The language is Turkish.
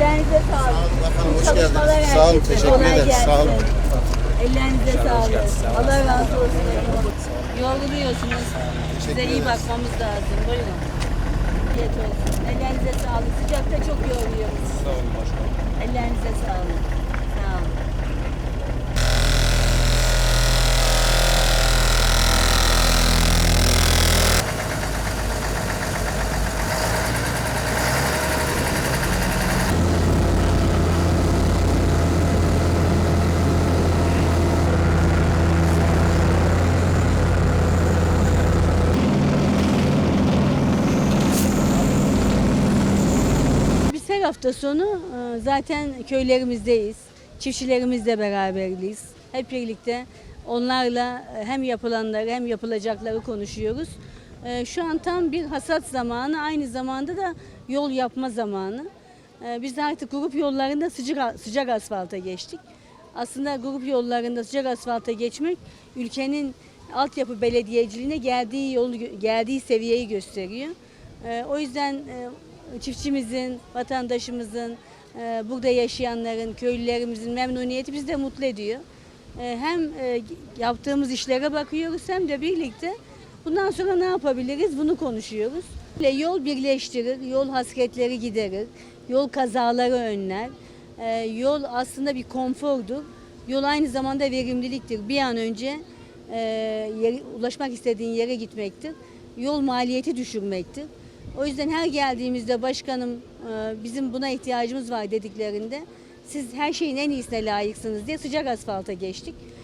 Ellerinize sağlık. Bakalım hoş Çalışmalar geldiniz. Sağ olun, teşekkür gelsin. Sağ olun. Ellerinize sağlık. Allah razı olsun. Yoruluyorsunuz. Size iyi bakmamız lazım. Buyurun. Afiyet olsun. Ellerinize sağlık. Sıcakta çok yoruyoruz. Sağ olun başkanım. Ellerinize sağlık. Sağ olun. Biz her hafta sonu e, zaten köylerimizdeyiz. Çiftçilerimizle beraberiz. Hep birlikte onlarla e, hem yapılanları hem yapılacakları konuşuyoruz. E, Şu an tam bir hasat zamanı, aynı zamanda da yol yapma zamanı. Biz de artık grup yollarında sıcak, sıcak asfalta geçtik. Aslında grup yollarında sıcak asfalta geçmek ülkenin altyapı belediyeciliğine geldiği yolu geldiği seviyeyi gösteriyor. O yüzden çiftçimizin, vatandaşımızın, e, burada yaşayanların, köylülerimizin memnuniyeti bizi de mutlu ediyor. E, Hem e, yaptığımız işlere bakıyoruz hem de birlikte bundan sonra ne yapabiliriz bunu konuşuyoruz. Yol birleştirir, yol hasretleri giderir, yol kazaları önler. Yol aslında bir konfordur. Yol aynı zamanda verimliliktir. Bir an önce ulaşmak istediğin yere gitmektir. Yol maliyeti düşürmektir. O yüzden her geldiğimizde başkanım e, bizim buna ihtiyacımız var dediklerinde siz her şeyin en iyisine layıksınız diye sıcak asfalta geçtik.